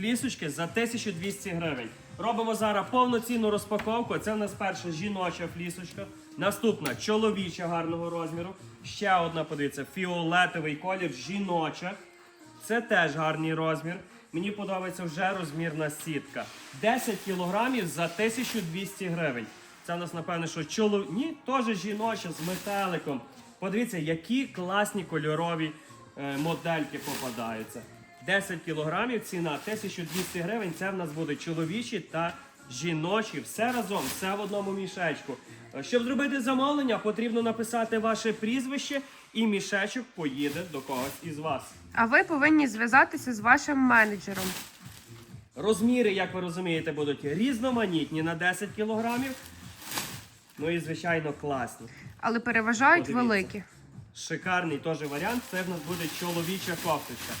флісочки за 1200 гривень. Робимо зараз повноцінну розпаковку. Це в нас перша жіноча флісочка. Наступна чоловіча гарного розміру. Ще одна, подивіться, фіолетовий колір, жіноча. Це теж гарний розмір. Мені подобається вже розмірна сітка. 10 кілограмів за 1200 гривень. Це у нас, напевно, що чолов... Ні, теж жіноча з метеликом. Подивіться, які класні кольорові е, модельки попадаються. 10 кілограмів, ціна 1200 гривень. Це в нас буде чоловічі та жіночі. Все разом, все в одному мішечку. Щоб зробити замовлення, потрібно написати ваше прізвище, і мішечок поїде до когось із вас. А ви повинні зв'язатися з вашим менеджером. Розміри, як ви розумієте, будуть різноманітні на 10 кілограмів. Ну і, звичайно, класні. Але переважають Подивіться. великі. Шикарний теж варіант. Це в нас буде чоловіча кофточка.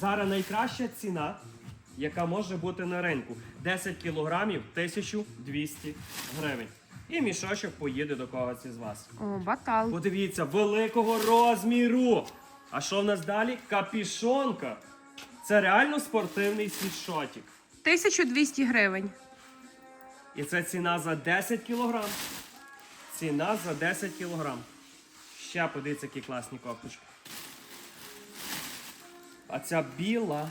Зараз найкраща ціна, яка може бути на ринку. 10 кілограмів 1200 гривень. І мішочок поїде до когось із вас. О, батал. Подивіться, великого розміру. А що в нас далі? Капішонка. Це реально спортивний світшотик. 1200 гривень. І це ціна за 10 кілограм. Ціна за 10 кілограм. Ще подивіться, які класні кофточки. А ця біла.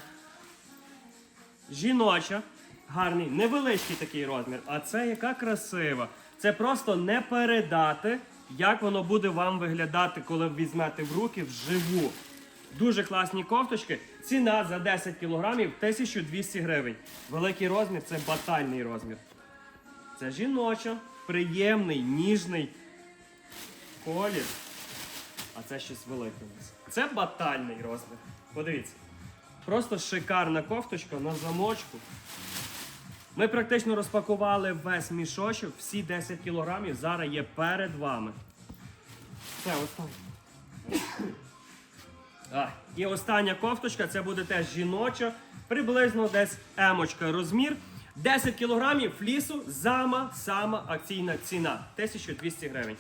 Жіноча. Гарний, невеличкий такий розмір. А це яка красива. Це просто не передати, як воно буде вам виглядати, коли візьмете в руки вживу. Дуже класні кофточки. Ціна за 10 кілограмів 1200 гривень. Великий розмір це батальний розмір. Це жіноча, приємний, ніжний колір. А це щось велике. Це батальний розмір. Подивіться. Просто шикарна кофточка на замочку. Ми практично розпакували весь мішочок, всі 10 кілограмів зараз є перед вами. Це останнє. І остання кофточка, це буде теж жіноча, приблизно десь емочка розмір. 10 кілограмів флісу, зама, сама акційна ціна 1200 гривень.